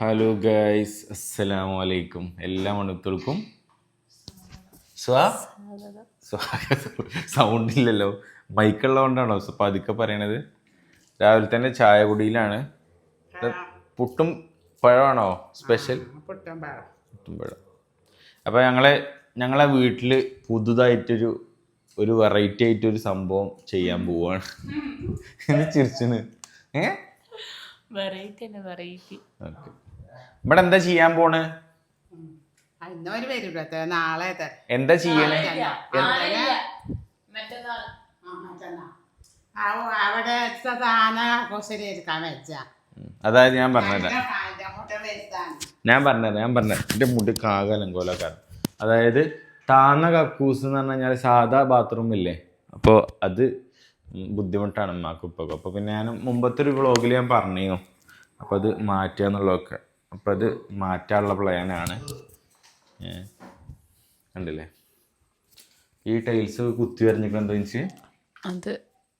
Hello guys അസ്സലാമു അലൈക്കും എല്ലാ മണുക്കൾക്കും സ്വാ സൗണ്ട് ഇല്ലല്ലോ. മൈക്കുള്ളതുകൊണ്ടാണോ അപ്പം അതൊക്കെ പറയണത്. രാവിലെ തന്നെ ചായ കുടിയിലാണ്. പുട്ടും പഴമാണോ? സ്പെഷ്യൽ പുട്ടും പഴം. അപ്പൊ അപ്പോൾ ഞങ്ങളെ ഞങ്ങളെ വീട്ടിൽ പുതുതായിട്ടൊരു ഒരു വെറൈറ്റി ആയിട്ട് ഒരു സംഭവം ചെയ്യാൻ പോവാണ്. എന്ന് ചിരിച്ചിന്. ഏ? വെറൈറ്റി വെറൈറ്റി ഓക്കെ ഇവിടെ എന്താ ചെയ്യാൻ പോണ്? എന്താ ചെയ്യണേ? അവിടെ. അതായത് ഞാൻ പറഞ്ഞത് ഞാൻ പറഞ്ഞത് ഞാൻ പറഞ്ഞത് എന്റെ മുടി കാകലം കോലക്കാരൻ അതായത് താന്ന കക്കൂസ് എന്ന് പറഞ്ഞു കഴിഞ്ഞാൽ സാധാ ബാത്റൂം ഇല്ലേ? അപ്പോൾ അത് ബുദ്ധിമുട്ടാണ് ഉമ്മാക്കും അപ്പൊ അപ്പോൾ പിന്നെ ഞാൻ മുമ്പത്തെ ഒരു വ്ളോഗിൽ ഞാൻ പറഞ്ഞിരുന്നു. അപ്പോൾ അത് മാറ്റുക എന്നുള്ളതൊക്കെ അപ്പോൾ അത് മാറ്റാനുള്ള പ്ലാനാണ് കണ്ടില്ലേ? ഈ ടൈൽസ് കുത്തി വരഞ്ഞിട്ട് എന്താ വെച്ച് അത്.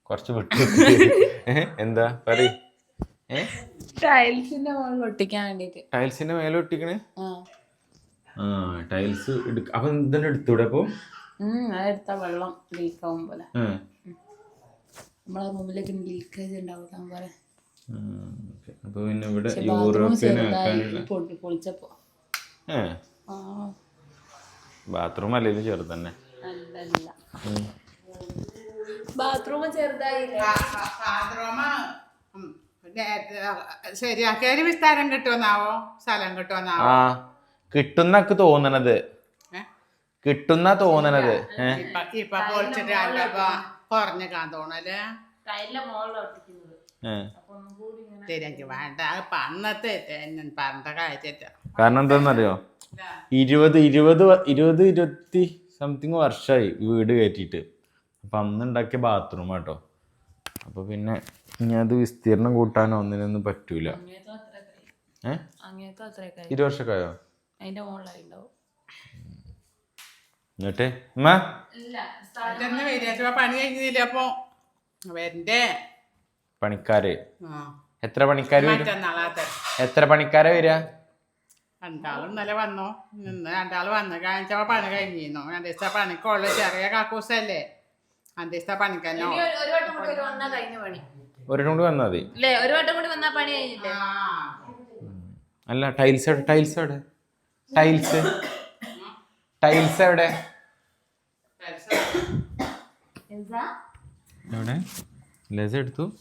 കുറച്ച് വെട്ടി എന്താ പറ ടൈൽസിന്റെ മുകളിൽ ഒട്ടിക്കാൻ വേണ്ടിട്ട്. ടൈൽസിന്റെ മേലെ ഒട്ടിക്കണേ? ആ. ടൈൽസ് അപ്പൊ ഇതന്നെ എടുത്തൂടെ അപ്പൊ? അതെടുത്താ വെള്ളം ലീക്ക് ആവും പോലെ. നമ്മളെ റൂമിലേക്ക് ലീക്കേജ് ഉണ്ടാവും പോലെ. അപ്പൊ പിന്നെ ഇവിടെ യൂറോപ്യനാക്കാനുള്ള ഏ? ബാത്റൂം അല്ലെങ്കിലും ചെറുതന്നെ ബാത്റൂം ചെറുതായില്ലേ? ശരിയാക്കിയൊരു വിസ്താരം കിട്ടുമെന്നാവോ? സ്ഥലം കിട്ടുമെന്നാവോ? ആ കിട്ടുന്നക്ക് തോന്നണത്. കിട്ടുന്ന തോന്നണത്. ഇപ്പൊ പൊളിച്ചിട്ട് കുറഞ്ഞു കാണാൻ തോന്നല്ലേ അപ്പൊ പറഞ്ഞ കാരണം എന്താണെന്നറിയോ? ഇരുപത് ഇരുപത് വ- ഇരുപത് ഇരുപത്തി സംതിങ് വർഷമായി വീട് കയറ്റിയിട്ട്. അപ്പം അന്ന് ഉണ്ടാക്കിയ ബാത്റൂം കേട്ടോ അപ്പോൾ പിന്നെ ഇനി അത് വിസ്തീർണം കൂട്ടാനോ ഒന്നിനൊന്നും പറ്റൂല. അങ്ങേത്തോ അത്രയൊക്കെ ഏ? വർഷക്കായോ? അതിന്റെ മുകളിലായി ഉണ്ടാവും എന്നിട്ട്? ഉമ്മ? ഇല്ല ഇതെന്ന് പണി കഴിഞ്ഞില്ല? അപ്പൊ വരണ്ടേ? പണിക്കാര്? എത്ര പണിക്കാര് വരും? എത്ര പണിക്കാരെ വരിക രണ്ടാളും ഇന്നലെ വന്നു. ഇന്ന് രണ്ടാൾ വന്നു കാണിച്ച പണി കഴിഞ്ഞിരുന്നു. രണ്ട് ദിവസത്തെ പണിക്കുള്ള ചെറിയ കാക്കൂസല്ലേ? രണ്ട് ദിവസത്തെ പണിക്കന്നോ ഒരു- കൂടി വന്നാ മതി. ഒരു വട്ടം കൂടി വന്നാ പണി കഴിഞ്ഞില്ലേ? അല്ല ടൈൽസ് എവിടെ? ടൈൽസ് എവിടെ? ടൈൽസ്. ടൈൽസ് എവിടെ? എവിടെ? ലെസ് എടുത്തു.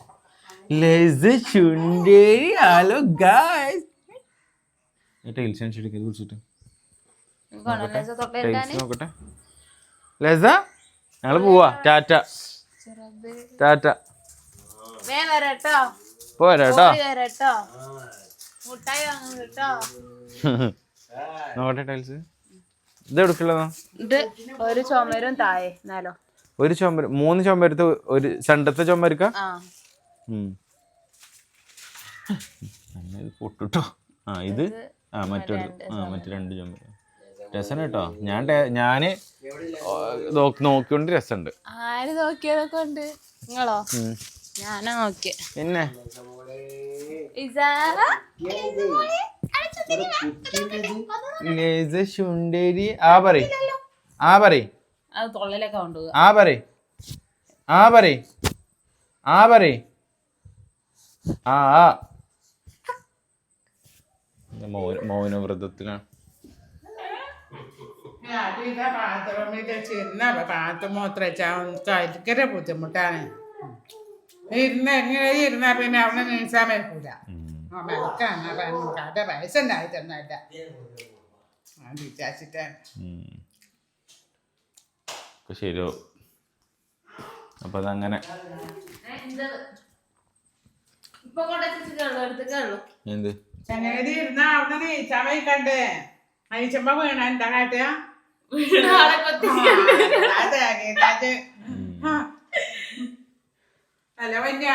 ലെസ് ചുണ്ടേരി ഹലോ ഗായ്സ് ടൈൽസ് നോക്കട്ടെ. ലെസ ഞങ്ങൾ പോവാ. ടാറ്റ. ടാറ്റ. പോരാട്ടോ നോക്കട്ടെ ടൈൽസ് ഇത് എടുക്കില്ലതാ ഇത് ഒരു ചുമരും താഴെ ഒരു ചുമര് മൂന്ന് ചുമരത്ത് ഒരു സെണ്ടത്തെ ചുമരിക്ക? ആ പൊട്ടുട്ടോ. ആ ഇത്? ആ മറ്റൊരു ആ മറ്റു രണ്ട് ചുമര് രസം കേട്ടോ. ഞാൻ ടേ- ഞാൻ ഓ, നോക്കി- നോക്കിക്കൊണ്ട് രസമുണ്ട് ആര് നോക്കിയതൊക്കെ ഉണ്ട്? നിങ്ങളോ. ഞാനാ നോക്കിയ. പിന്നെ? ശുണ്ടേരി ആ പറയ്. ആ കൊണ്ടുപോകുക ആ പറയ്. ആ പറയ്. ആ പറയ്. ആ മൗനവ്രതത്തിലാണ് ബാത്റൂമിൽ ചെന്ന ബാത്റൂം മൂത്ര ഭയങ്കര ബുദ്ധിമുട്ടാണ്. ഇരുന്ന് എങ്ങനെ ഇരുന്നാ പിന്നെ അവിടെ നീച്ചാൻ പറ്റൂല. കട പൈസ ഉണ്ടായിട്ടൊന്നുമല്ല. ഞാൻ വിചാരിച്ചിട്ടാണ്. ശരിയോ അപ്പൊ അതങ്ങനെ. എന്ത്? ചങ്ങനതി ഇരുന്നാ അവിടെ നീച്ചാൻ വയ്ക്കണ്ടേ വീണ കാട്ടുക. അല്ല വന്യ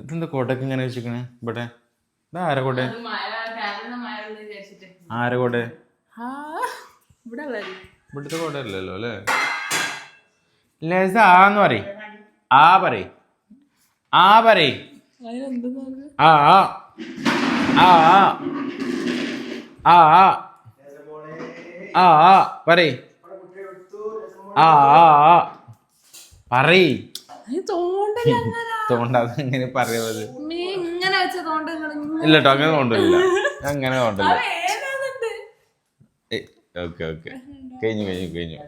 ഇതെന്താ കോട്ടയ്ക്ക് ഇങ്ങനെ വെച്ചിരിക്കണേ? ഇവിടെ. ഇത് ആരെ കോട്ടെ? ആരെ കോട്ടെ? ആ ഇവിടെ ഇവിടുത്തെ കോടയല്ലല്ലോ അല്ലേ? ലസ ആന്ന് പറയും. ആ പറയും. ആ പറയും. ആ ആ. ആ ആ. ആ ആ. പറയ. തോണ്ടത് ആ ഇങ്ങനെ പറയുന്നത് ഇല്ലട്ടോ അങ്ങനെ തോണ്ടില്ല അങ്ങനെ തോണ്ടില്ല ഓക്കെ ഓക്കെ. കഴിഞ്ഞു കഴിഞ്ഞു കഴിഞ്ഞു.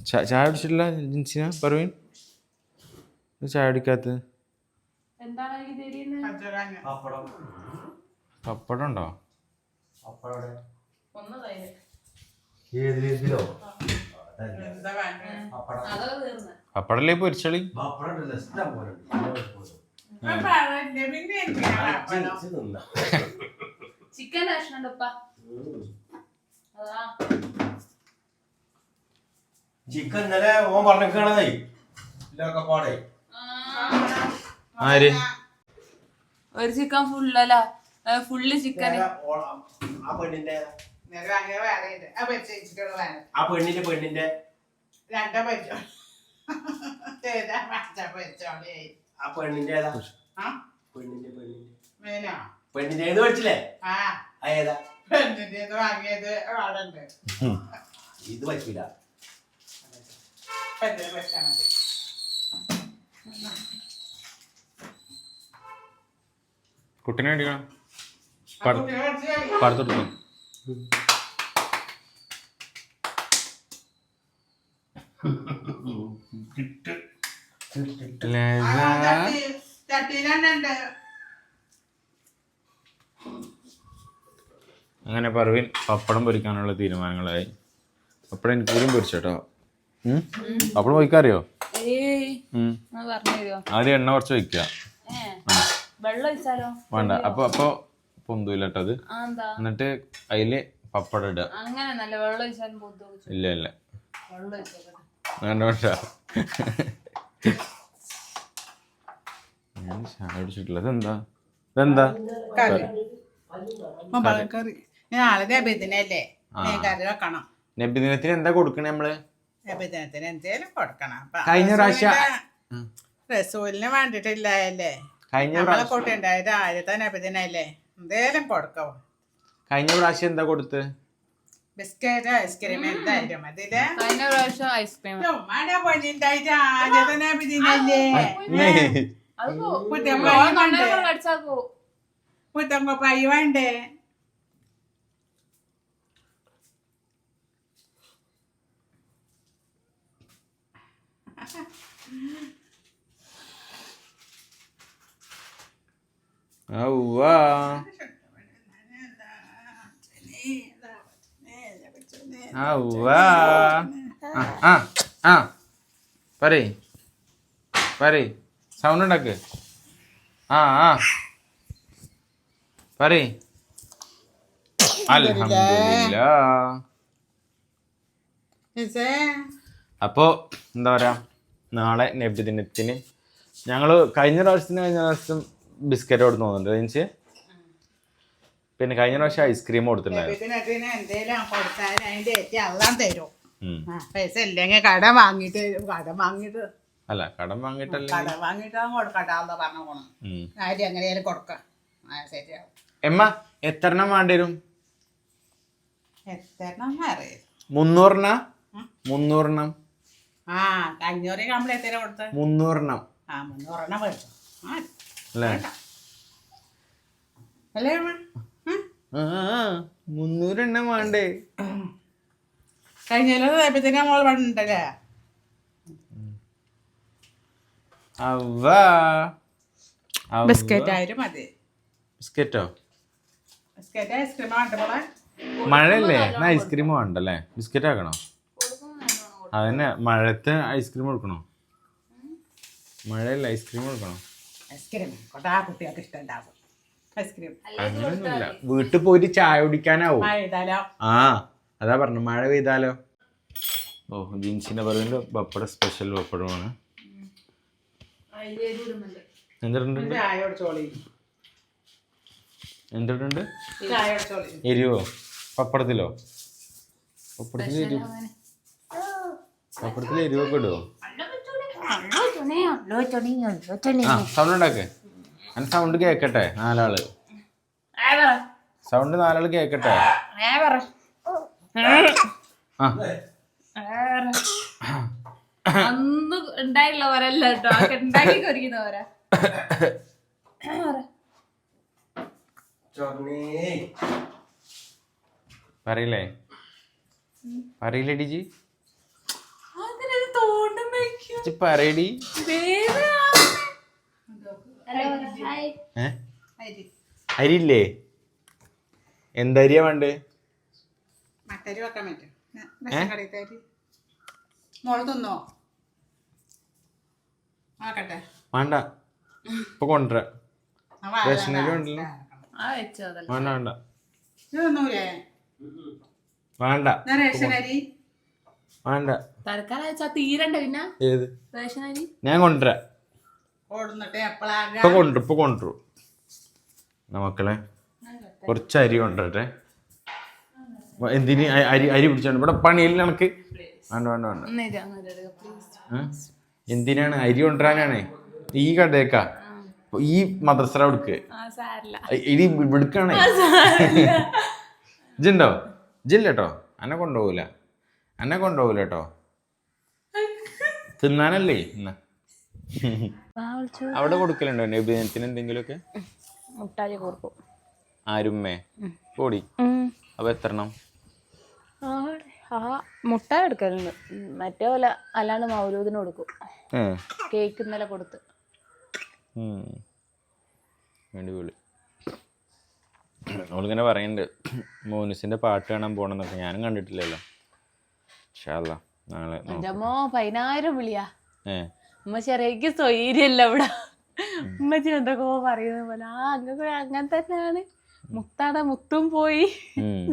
ചായ അടിച്ചിട്ടില്ല ജിൻസിന? പറവീൻ? ചായ അടിക്കാത്ത പപ്പടം. ഉണ്ടോ പപ്പടല്ലേ പൊരിച്ചളി? പപ്പടം ചിക്കൻ ചിക്കൻ ഇന്നലെ ഓൻ പറഞ്ഞേക്കണതേ. ആര്? ഒരു ചിക്കൻ ഫുള്ളല്ല ഫുള്ള് ചിക്കൻ ആ പെണ്ണിന്റെ. ആ പെണ്ണിന്റെ പെണ്ണിന്റെ. രണ്ടാ പറ്റോ ആ പെണ്ണിന്റെ ഏതാ? ആ? പെണ്ണിന്റെ പെണ്ണിന്റെ. മീനോ? പെണ്ണിന്റെ ഏത് പഠിച്ചില്ലേ? ആ. ഏതാ? പെണ്ണിന്റെ വാങ്ങിയത് അവിടെ ഉണ്ട് ഇത് പറ്റൂല കുട്ടിനെ അടിക്കണം. പടുത്തെടുക്കണം. അങ്ങനെ പറവിൻ പപ്പടം പൊരിക്കാനുള്ള തീരുമാനങ്ങളായി. പപ്പടം എനിക്ക് കൂടുതലും പൊരിച്ചോട്ടോ. പപ്പടം പൊയ്ക്കാറിയോ ആദ്യം എണ്ണ കുറച്ച് വയ്ക്കുക. വേണ്ട. അപ്പൊ അപ്പൊ പൊന്തൂലട്ടത് എന്നിട്ട് അതിൽ പപ്പടം ഇടുക. ഇല്ല ഇല്ല. വേണ്ട വേണ്ട. ഞാൻ ചായ കുടിച്ചിട്ടില്ല. ഇതെന്താ? ഇതെന്താ? കറി. കറി. നാളെ നബിദിനല്ലേ ആ. നീ കറി വെക്കണം. നബിദിനത്തിന് എന്താ കൊടുക്കണേ നമ്മൾ? നബിദിനത്തിന് എന്തേലും കൊടുക്കണം. അപ്പൊ കഴിഞ്ഞ പ്രാവശ്യം-. റസൂലിന് കഴിഞ്ഞ നമ്മളെ പ്രാവശ്യം കൂട്ടുണ്ടായത് ആദ്യത്തെ നബിദിനല്ലേ എന്തേലും കൊടുക്കും കഴിഞ്ഞ പ്രാവശ്യം എന്താ കൊടുത്ത്? ബിസ്ക്കറ്റ് ഐസ്ക്രീം എന്തായാലും അതില് കഴിഞ്ഞ പ്രാവശ്യം ഐസ്ക്രീം മഴ പോയിട്ടായിട്ട് ആദ്യതന്നെ പിന്നില്ലേ പുത്തമ്പ പൈ വേണ്ടേ Oh, wow. ആ പറയ്. പറയ്. സൗണ്ട് ഉണ്ടാക്ക്. ആ ആ. പറയ്. മിസ്സേ, അപ്പോൾ എന്താ പറയുക നാളെ നബിദിനത്തിന് ഞങ്ങൾ കഴിഞ്ഞ പ്രാവശ്യത്തിന് കഴിഞ്ഞ പ്രാവശ്യം ബിസ്ക്കറ്റ് കൊടുത്തു തോന്നുന്നുണ്ട്. എനിക്ക് പിന്നെ കഴിഞ്ഞ പ്രാവശ്യം ഐസ്ക്രീം കൊടുത്തിട്ടുണ്ടായിരുന്നു. നബിദിനത്തിന് എന്തേലും കൊടുത്താൽ അതിന്റെ ഏറ്റി അള്ളാൻ തരും. ഉം. ആ, പൈസ ഇല്ലെങ്കിൽ കടം വാങ്ങിട്ട് കടം വാങ്ങിട്ട് അല്ല കടം വാങ്ങിയിട്ടല്ലേ കടം വാങ്ങിട്ട് കൊടുക്കട്ടാന്ന് പറഞ്ഞു പോണം ഉം. ആരും എങ്ങനെയാലും കൊടുക്കാം. ആ ശരിയാവും എമ്മ എത്രണ്ണം വേണ്ടി വരും? എത്ര അറിയാം മുന്നൂറെണ്ണ മുന്നൂറെണ്ണം ആ അഞ്ഞൂറ് കമ്പിളി എത്ര കൊടുത്ത്? മുന്നൂറെണ്ണം ആ മുന്നൂറെണ്ണം മേടിച്ചു ആ അല്ലേ? അല്ലേ അമ്മ? ആ മുന്നൂറെണ്ണം വേണ്ടേ? മഴല്ലേ അവ. ബിസ്ക്കറ്റ് ആയാലും മതി. ബിസ്ക്കറ്റോ? ബിസ്ക്കറ്റ് ഐസ്ക്രീം വേണ്ട മോളെ. മഴയല്ലേ? എന്നാ ഐസ്ക്രീം വേണ്ടല്ലേ? ബിസ്ക്കറ്റ് ആക്കണോ? അതന്നെ മഴത്ത് ഐസ്ക്രീം കൊടുക്കണോ? മഴയല്ലേ ഐസ്ക്രീം കൊടുക്കണോ? ഐസ്ക്രീം കൊണ്ടാ കുട്ടികൾക്ക് ഇഷ്ടം ഉണ്ടാവും. ഐസ്ക്രീം. അങ്ങനെയൊന്നുമില്ല വീട്ടിൽ പോയിട്ട് ചായ കുടിക്കാനാവും. ആ അതാ പറഞ്ഞു മഴ പെയ്താലോ? ഓ ജീൻസിന്റെ പറയുന്നത് പപ്പട സ്പെഷ്യൽ പപ്പടമാണ്. എന്തിട്ടുണ്ട് എരിവോ? പപ്പടത്തിലോ? പപ്പടത്തിൽ എരിവ്. പപ്പടത്തിൽ എരിവൊക്കെ ഇടുവോ? സൗണ്ട് ഉണ്ടാക്കേ. ഞാൻ സൗണ്ട് കേക്കട്ടെ? നാലാൾ. സൗണ്ട് നാലാൾ കേക്കട്ടെ? ആ. അന്ന് കേട്ടോ. ഉണ്ടാക്കി ചൊർണേ. പറയില്ലേ? പറയില്ലേ ഡിജി? പറയടി. അരി ഇല്ലേ എന്തരിയാ വേണ്ടേ? മട്ടരി വെക്കാൻ പറ്റും. ആക്കട്ടെ വേണ്ട. ഇപ്പൊ കൊണ്ടുവരാ. റേഷനരി ഉണ്ടല്ലോ. വേണ്ട വേണ്ട. വേണ്ട. വേണ്ട. തൽക്കാലം തീരണ്ട പിന്നെ? ഏത്? ഞാൻ കൊണ്ടുവരാം. ഇപ്പൊ കൊണ്ടു ഇപ്പൊ കൊണ്ടുവരും മക്കളെ കുറച്ച് അരി കൊണ്ടുവരട്ടെ. എന്തിന്? അരി അരി പിടിച്ചോണ്ട് ഇവിടെ പണിയിൽ നമുക്ക് വേണ്ട വേണ്ട വേണ്ട. എന്തിനാണ്? അരി കൊണ്ടുവരാനാണ്. ഈ കടയേക്കാ ഈ മദ്രസ എടുക്ക് ഇനി വിടുക്കാണേ ഇജുണ്ടോ ഇജില്ല കേട്ടോ എന്നെ കൊണ്ടുപോകൂല എന്നെ കൊണ്ടുപോകൂല. കേട്ടോ തിന്നാനല്ലേ? ഇന്ന്. അവിടെ കൊടുക്കലുണ്ടോ നബിദിനത്തിന് എന്തെങ്കിലുമൊക്കെ? മുട്ടായി കൊടുക്കും. ആരുമ്മേ? പൊടി. അപ്പൊ എത്രണം ആ മുട്ടായി എടുക്കലുണ്ട്. മറ്റേ പോലെ അല്ലാണ്ട് മൗലൂദിന് കൊടുക്കും. കേക്ക് ഇന്നലെ കൊടുത്ത്. അടിപൊളി. അവളിങ്ങനെ പറയുന്നുണ്ട് മോനുസിന്റെ പാട്ട് കാണാൻ പോണെന്നൊക്കെ. ഞാനും കണ്ടിട്ടില്ലല്ലോ. നാളെ പതിനായിരം വിളിയാ. ഏ. ഉമ്മ ചെറിയക്ക് സ്വൈര്യല്ല ഇവിടെ. ഉമ്മച്ചി എന്തൊക്കെ പറയുന്ന പോലെ ആ അങ്ങനെ അങ്ങനെ തന്നെയാണ്. മുത്താടെ മുത്തും പോയി.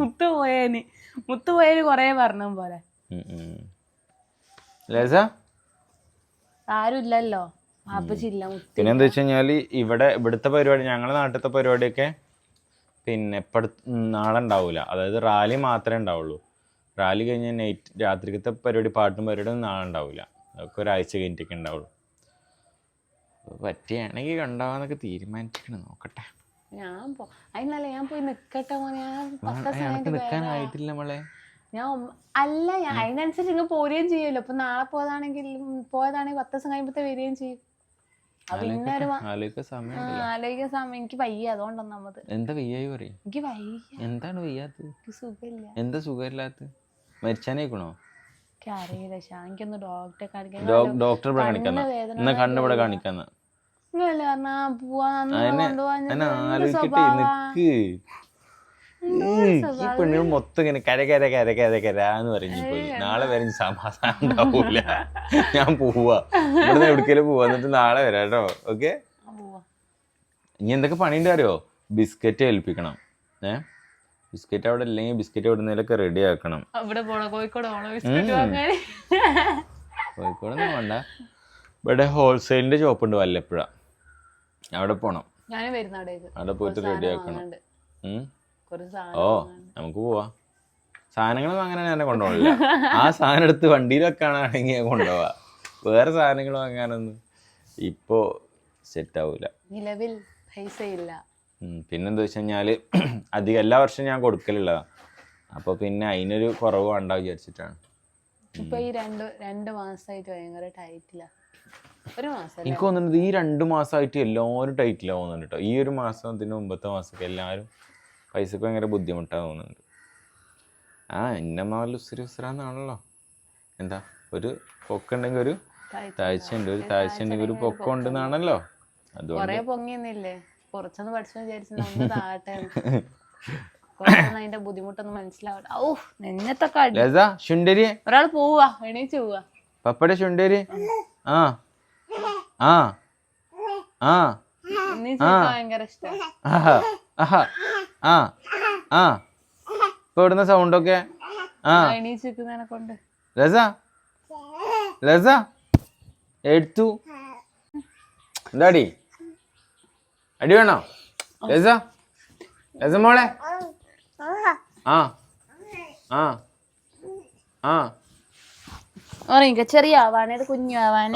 മുത്തു പോയേന്. മുത്തു പോയേന് കൊറേ പറഞ്ഞ പോലെ. ആരുമില്ലല്ലോ. മുത്ത് പിന്നെ എന്താ വെച്ച് കഴിഞ്ഞാൽ ഇവിടെ ഇവിടുത്തെ പരിപാടി ഞങ്ങളെ നാട്ടിലത്തെ പരിപാടിയൊക്കെ പിന്നെ ഇപ്പം നാളെ ഉണ്ടാവൂല. അതായത് റാലി മാത്രമേ ഉണ്ടാവുള്ളൂ. റാലി കഴിഞ്ഞ നൈറ്റ് രാത്രിക്കത്തെ പരിപാടി പാട്ടും പരിപാടിയും നാളെ ഉണ്ടാവില്ല അതൊക്കെ ഒരാഴ്ച കഴിഞ്ഞിട്ടൊക്കെ ഉണ്ടാവുള്ളൂ അപ്പൊ പറ്റുകയാണെങ്കിൽ കണ്ടാവാന്നൊക്കെ തീരുമാനിച്ചിരിക്കണം. നോക്കട്ടെ. ഞാൻ പോ അതിനല്ല ഞാൻ പോയി നിക്കട്ടെ മോനെ. ഞാൻ പത്ത് ദിവസം അയാൾക്ക് കഴിഞ്ഞിട്ട് വരാം. നിൽക്കാനായിട്ടില്ല മോളെ. ഞാൻ അല്ല ഞാൻ അതിനനുസരിച്ച് ഇങ്ങ് പോരുകയും ചെയ്യുമല്ലോ. ഇപ്പൊ നാളെ പോയതാണെങ്കിൽ പോയതാണെങ്കിൽ പത്ത് ദിവസം കഴിയുമ്പത്തെ വരികയും ചെയ്യും. അപ്പൊ പിന്നെ ഒരു മ- ആലോചിക്കാൻ സമയം ആ, ആലോചിക്കാൻ സമയം. എനിക്ക് വയ്യ അതുകൊണ്ടൊന്നാമത് എന്താ വയ്യായി പറയും? എനിക്ക് വയ്യ. എന്താണ് വയ്യാത്തത്? എനിക്ക് സുഖമില്ല. എന്താ സുഖമില്ലാത്ത മരിച്ചാനേക്കണോ എനിക്കൊന്ന് ഡോക്ടറെ കാണിക്കാൻ ഡോക്ടറെ ഇവിടെ കാണിക്കാന്ന. പറഞ്ഞാ ആലോചിക്കട്ടെ? നിക്ക്. ഈ പെണ്ണിന് മൊത്തം ഇങ്ങനെ കര കര കര കര കര എന്ന് പറഞ്ഞു പോയി. നാളെ വരെ സമാധാനം ഉണ്ടാവൂല. ഞാൻ പോവാ. ഇവിടുന്ന് എവിടേക്കെങ്കിലും പോവാ എന്നിട്ട് നാളെ വരാം കേട്ടോ. ഓക്കെ. ഇനി എന്തൊക്കെ പണിയുണ്ട് അറിയോ? ബിസ്ക്കറ്റ് ഏൽപ്പിക്കണം. ഏ? ബിസ്ക്കറ്റ് അവിടെ ഇല്ലെങ്കിൽ ബിസ്ക്കറ്റ് എവിടുന്നേലൊക്കെ റെഡി ആക്കണം. അവിടെ പോണോ? കോഴിക്കോട് പോണോ? ബിസ്ക്കറ്റ് വാങ്ങാൻ? കോഴിക്കോടൊന്നും വേണ്ട. ഇവിടെ ഹോൾസെയിലിന്റെ ഷോപ്പ് ഉണ്ട് വല്ലപ്പുഴ. അവിടെ പോണം. ഞാനും വരുന്ന അവിടെ പോയിട്ട് റെഡി ആക്കണം. ഓ. നമുക്ക് പോവാ. സാധനങ്ങൾ അങ്ങനെ ഞാൻ കൊണ്ടുപോകില്ല ആ സാധനം എടുത്ത് വണ്ടിയിൽ വെക്കാനാണെങ്കിൽ ഞാൻ കൊണ്ടുപോവാ. വേറെ സാധനങ്ങൾ വാങ്ങാനൊന്നും ഇപ്പോ സെറ്റ് ആവൂല. നിലവിൽ പൈസ ഇല്ല. പിന്നെന്താ വെച്ച് കഴിഞ്ഞാൽ അധികം എല്ലാ വർഷവും ഞാൻ കൊടുക്കലുള്ളതാ അപ്പൊ പിന്നെ അതിനൊരു കുറവ് ഉണ്ടാവും വിചാരിച്ചിട്ടാണ്. ഇപ്പൊ ഈ രണ്ട് രണ്ട് മാസമായിട്ട് ഭയങ്കര ടൈറ്റില്ല ഒരു മാസം എനിക്ക് തോന്നുന്നത് ഈ രണ്ട് മാസമായിട്ട് എല്ലാവരും ടൈറ്റിലാ തോന്നുന്നുണ്ട് കേട്ടോ ഈ ഒരു മാസം അതിന് മുമ്പത്തെ മാസമൊക്കെ എല്ലാവരും പൈസക്ക് ഭയങ്കര ബുദ്ധിമുട്ടാ തോന്നുന്നുണ്ട്. ആ ഇന്നമാലും ഉസ്രി ഉസ്രാന്നാണല്ലോ. എന്താ ഒരു പൊക്കുണ്ടെങ്കിൽ ഒരു താഴ്ച ഉണ്ട് ഒരു താഴ്ച ഉണ്ടെങ്കിൽ ഒരു പൊക്കം ഉണ്ടെന്നാണല്ലോ അതുകൊണ്ട് കൊറേ പൊങ്ങിയൊന്നില്ലേ? കുറച്ചൊന്ന് പഠിച്ചു വിചാരിച്ചു താട്ടെ കുറച്ചൊന്നും അതിന്റെ ബുദ്ധിമുട്ടൊന്നും മനസ്സിലാവട്ടെ ഔ നെഞ്ഞത്തൊക്കെ അടി. ലത ശുണ്ടരിയെ ഒരാൾ പോവാ എണീച്ച് പോവാ. പപ്പടെ ശുണ്ടരി. ആ. ആ. ആ. നിൽക്കാൻ ഭയങ്കര ഇഷ്ടം. ആഹാ ആഹാ. ആ. ആ. ഇപ്പൊ ഇവിടുന്ന സൗണ്ടൊക്കെ ആ. എണീച്ച് നിൽക്കുന്നതിനെ കൊണ്ട്. ലസ ലസ എടുത്തു എന്താടി? അടി വേണോ? ലസ ലസ മോളെ? ആ. ആ. ആ. ചെറിയ ആവാണ് ഇത് കുഞ്ഞു ആവാണ്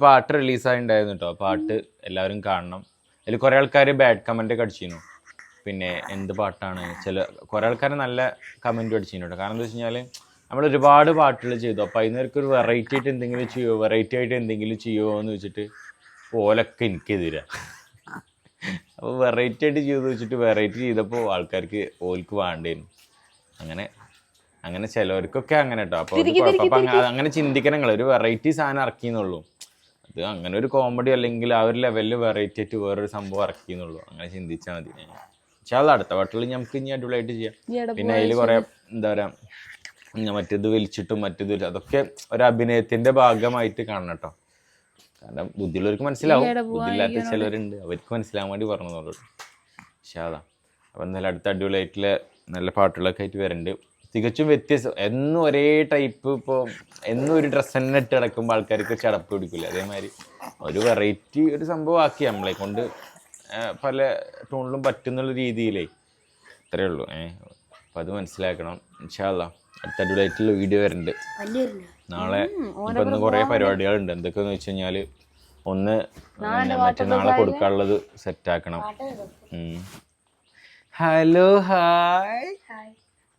പാട്ട് റിലീസ് കേട്ടോ പാട്ട് എല്ലാവരും കാണണം. അതിൽ കുറെ ആൾക്കാർ ബാഡ് കമന്റ് ഒക്കെ അടിച്ചിരുന്നു. പിന്നെ എന്ത് പാട്ടാണ്? ചില കുറെ ആൾക്കാർ നല്ല കമന്റ് അടിച്ചിരുന്നു കേട്ടോ കാരണം എന്താ വെച്ച് കഴിഞ്ഞാൽ നമ്മൾ ഒരുപാട് പാട്ടുകൾ ചെയ്തു. അപ്പൊ അതിനൊക്കെ ഒരു വെറൈറ്റി ആയിട്ട് എന്തെങ്കിലും ചെയ്യുമോ വെറൈറ്റി ആയിട്ട് എന്തെങ്കിലും ചെയ്യുമോ എന്ന് വെച്ചിട്ട് ഓലൊക്കെ എനിക്കെതിരാ അപ്പോൾ വെറൈറ്റി ആയിട്ട് ചെയ്തു വെച്ചിട്ട് വെറൈറ്റി ചെയ്തപ്പോൾ ആൾക്കാർക്ക് ഓൽക്ക് വേണ്ടേനു. അങ്ങനെ അങ്ങനെ ചിലവർക്കൊക്കെ അങ്ങനെ കേട്ടോ അപ്പോൾ കുഴപ്പം അങ്ങനെ അങ്ങനെ ചിന്തിക്കണം ഒരു വെറൈറ്റി സാധനം ഇറക്കിയെന്നുള്ളൂ അത് അങ്ങനെ ഒരു കോമഡി അല്ലെങ്കിൽ ആ ഒരു ലെവലിൽ വെറൈറ്റി ആയിട്ട് വേറൊരു സംഭവം ഇറക്കിയെന്നുള്ളൂ അങ്ങനെ ചിന്തിച്ചാൽ മതി. പക്ഷേ അടുത്ത പാട്ടിൽ നമുക്ക് ഇനി അടിപൊളിയായിട്ട് ചെയ്യാം. പിന്നെ അതിൽ കുറേ എന്താ പറയുക മറ്റേത് വലിച്ചിട്ടും മറ്റേത് വലിച്ചു അതൊക്കെ ഒരു അഭിനയത്തിന്റെ ഭാഗമായിട്ട് കാണണം കേട്ടോ കാരണം ബുദ്ധിയുള്ളവർക്ക് മനസ്സിലാവും. ബുദ്ധിയില്ലാത്ത ചിലരുണ്ട് അവർക്ക് മനസ്സിലാവാൻ വേണ്ടി പറഞ്ഞതോളൂ. അതാ. അപ്പം എന്തായാലും അടുത്ത അടിപൊളിയായിട്ടുള്ള നല്ല പാട്ടുകളൊക്കെ ആയിട്ട് വരുന്നുണ്ട് തികച്ചും വ്യത്യസ്തം. എന്നും ഒരേ ടൈപ്പ് ഇപ്പോൾ എന്നും ഒരു ഡ്രസ്സ് തന്നെ ഇട്ട് കിടക്കുമ്പോൾ ആൾക്കാർക്ക് ചടപ്പ് പിടിക്കില്ല അതേമാതിരി ഒരു വെറൈറ്റി ഒരു സംഭവം ആക്കി നമ്മളെ കൊണ്ട് പല ടൂണിലും പറ്റുന്നുള്ള രീതിയിലേ. അത്രേ ഉള്ളൂ. ഏഹ് അപ്പം അത് മനസ്സിലാക്കണം. ഇൻഷാല്ല അടുത്ത അടിപൊളിയായിട്ടുള്ള വീഡിയോ വരുന്നുണ്ട്. നാളെ ഇപ്പൊ ഇന്ന് കുറേ പരിപാടികളുണ്ട്. എന്തൊക്കെയെന്ന് വെച്ച് കഴിഞ്ഞാൽ ഒന്ന് നാളെ കൊടുക്കാനുള്ളത് സെറ്റ് ആക്കണം. Hello hi.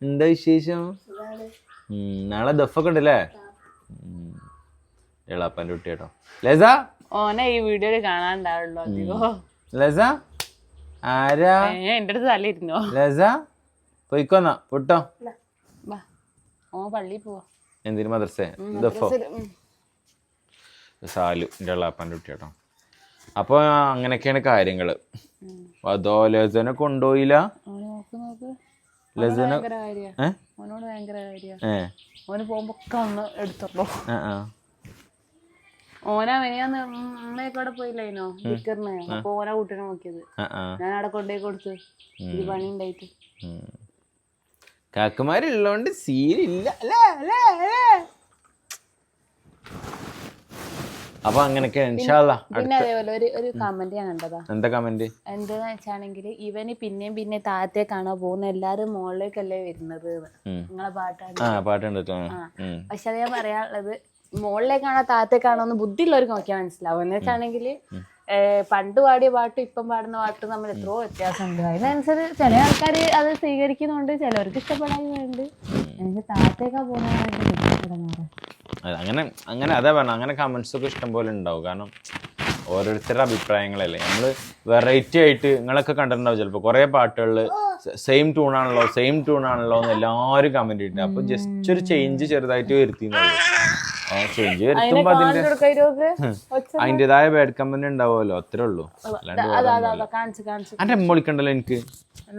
എന്താ വിശേഷം? നാളെ ദഫൊക്കെ ഉണ്ടല്ലേ? എളാപ്പാന്റെ കുട്ടി കേട്ടോ. ലസ? ഓനെ ഈ വീഡിയോയിൽ കാണാണ്ടാവുള്ളൂ അധികം. ലസ? ആരാ? എന്റെ അടുത്ത് തലയിരുന്നോ? ലസ? പോയിക്കോന്നാ പൊട്ടോ. വാ. ഓ പള്ളി പോവാ. എന്തിനു ദഫോ ഉം. സാലു എന്റെ കുട്ടി കേട്ടോ അപ്പോൾ അങ്ങനെയൊക്കെയാണ് കാര്യങ്ങൾ അതോ ലജന കൊണ്ടുപോയില്ല? ലസന ഭയങ്കര കാര്യ. ഏ? ഓനോട് ഭയങ്കര കാര്യ. ഏ. ഓന് പോകുമ്പോ ഒക്കെ ഒന്ന് എടുത്തോളൂ ആ ആ. ഓനാ മിനിയാന്ന് ഉമ്മയൊക്കെ അവിടെ പോയില്ലേനോ? ഡിക്കറിന് അപ്പൊ ഓനാ കുട്ടീനെ നോക്കിയത്. ആ ആ. ഞാൻ അവിടെ കൊണ്ടുപോയി കൊടുത്ത് പണി ഉണ്ടായിട്ട്. ഉം. കാക്കുമാരുള്ളോണ്ട് സീനില്ല അപ്പൊ അങ്ങനെയൊക്കെ ഇൻഷാല്ല പിന്നെ അതേപോലെ ഒരു ഒരു കമന്റ് ഞാൻ കണ്ടതാ. എന്താ കമന്റ് എന്താന്ന് വെച്ചാണെങ്കിൽ ഇവന് പിന്നെയും പിന്നെ താഴത്തേക്കാണോ പോകുന്ന എല്ലാരും മുകളിലേക്കല്ലേ വരുന്നത്. നിങ്ങളെ പാട്ടാണ് പാട്ടുണ്ട്. പക്ഷെ അത് ഞാൻ പറയാനുള്ളത് മുകളിലേക്കാണോ താഴത്തേക്കാണോ എന്ന് ബുദ്ധിയുള്ളവർക്ക് നോക്കിയാൽ മനസ്സിലാവും. എന്ന് വെച്ചാണെങ്കിൽ പണ്ട് പാടിയ പാട്ടും ഇപ്പം പാടുന്ന പാട്ടും തമ്മിൽ എത്രയോ വ്യത്യാസമുണ്ട്. അതിനനുസരിച്ച് ചില ആൾക്കാർ അത് സ്വീകരിക്കുന്നുണ്ട് ചിലവർക്ക് ഇഷ്ടപ്പെടാനുണ്ട് എനിക്ക് താഴത്തേക്കാ പോകുന്ന അത് അങ്ങനെ അങ്ങനെ അതാ പറഞ്ഞ അങ്ങനെ കമന്റ്സ് ഒക്കെ ഇഷ്ടം പോലെ ഉണ്ടാവും. കാരണം ഓരോരുത്തരുടെ അഭിപ്രായങ്ങളല്ലേ. നമ്മൾ വെറൈറ്റി ആയിട്ട് നിങ്ങളൊക്കെ കണ്ടിട്ടുണ്ടാവും ചിലപ്പോൾ കുറേ പാട്ടുകളിൽ സെയിം ട്യൂണാണല്ലോ സെയിം ട്യൂണാണല്ലോ എന്ന് എല്ലാവരും കമന്റ് ഇട്ടുണ്ട് അപ്പോൾ ജസ്റ്റ് ഒരു ചേഞ്ച് ചെറുതായിട്ട് വരുത്തിന്നുള്ളൂ ആ ചേഞ്ച് അതിന്റെതായ ബാഡ് കമ്പനി ഉണ്ടാവുമല്ലോ അത്രേ ഉള്ളൂ. എന്റെ അമ്മ വിളിക്കണ്ടല്ലോ എനിക്ക്?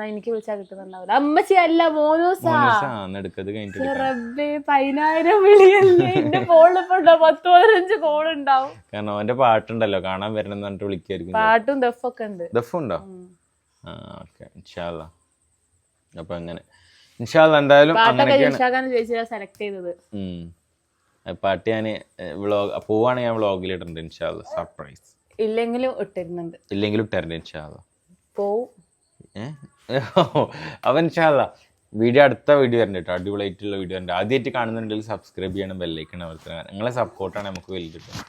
എനിക്ക് വിളിച്ചാൽ കിട്ടുന്നുണ്ടാവില്ല. അമ്മച്ചി അല്ല മോനൂസാ. മോനൂസാ, അന്ന് എടുക്കത് റബ്ബേ പതിനായിരം വിളിയല്ലേ? എന്റെ ഫോണിലിപ്പോ ഉണ്ടോ? പത്ത് പതിനഞ്ച് കോൾ ഉണ്ടാവും. കാരണം അവന്റെ പാട്ടുണ്ടല്ലോ കാണാൻ വരണം എന്ന് പറഞ്ഞിട്ട് വിളിക്കായിരിക്കും പാട്ടും ദഫൊക്കെ ഉണ്ട്. ആ ഓക്കെ ഇൻഷാല്ല അപ്പൊ അങ്ങനെ. ഇൻഷാല്ല എന്തായാലും സെലക്ട് ചെയ്തത്. പാട്ട് ഞാൻ വ്ളോഗ് പോവാണ് ഞാൻ വ്ളോഗിൽ ഇടുന്നുണ്ട് ഇൻഷാല്ല സർപ്രൈസ് ഇല്ലെങ്കിലും ഇട്ടിരുന്നുണ്ട്. ഇല്ലെങ്കിലും ഇൻഷാല്ല പോവും. ഏഹ് അവൻ ഇൻഷാല്ല വീഡിയോ അടുത്ത വീഡിയോ വരണ്ട കേട്ടോ അടിപൊളിയായിട്ടുള്ള വീഡിയോ ഉണ്ട് ആദ്യമായിട്ട് കാണുന്നുണ്ടെങ്കിൽ സബ്സ്ക്രൈബ് ചെയ്യണം ബെല്ലൈക്കണം അവർക്ക് നിങ്ങളെ സപ്പോർട്ടാണ് നമുക്ക് വലിയ കിട്ടും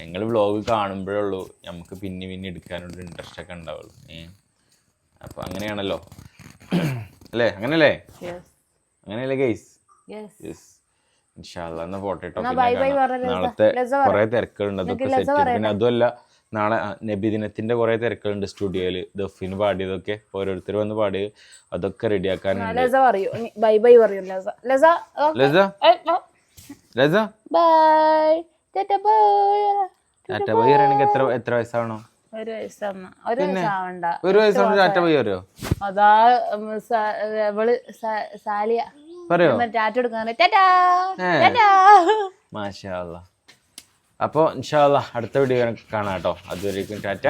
ഞങ്ങൾ വ്ളോഗ് കാണുമ്പോഴേ ഉള്ളൂ നമുക്ക് പിന്നെ പിന്നെ എടുക്കാനുള്ള ഇൻട്രസ്റ്റ് ഒക്കെ ഉണ്ടാവുള്ളൂ. ഏ? അപ്പോൾ അങ്ങനെയാണല്ലോ. അല്ലേ? അങ്ങനല്ലേ യെസ് അങ്ങനെയല്ലേ ഗൈസ് യെസ് എന്നാ പോട്ടെ നാളത്തെ കുറേ തിരക്കുകളുണ്ട്. അതൊക്കെ സെറ്റ് പിന്നെ അതുമല്ല നാളെ നബി നബിദിനത്തിന്റെ കുറെ തിരക്കുകളുണ്ട് സ്റ്റുഡിയോയിൽ. ദഫിന് പാടിയതൊക്കെ ഓരോരുത്തർ വന്ന് പാടിയത്. അതൊക്കെ റെഡിയാക്കാനുണ്ട്. ആക്കാൻ ബൈ ബൈ പറയൂ ലസ. ലസ ലസ? ലസ? Bye. Tata bye tata bye എത്ര എത്ര വയസ്സാണോ ഒരു വയസ്സമ്മ ഒരു വയസ്സാവണ്ട. ഒരു വയസ്സാണ് ടാറ്റ ബൈ അതാ സാലിയ. പറയോ? ടാറ്റ കൊടുക്കാൻ ടാറ്റാ ടാറ്റാ മാഷാ അല്ലാ അപ്പോൾ ഇൻഷാ അല്ലാ അടുത്ത വീഡിയോ കാണാം കേട്ടോ. അതുവരേക്കും ടാറ്റ.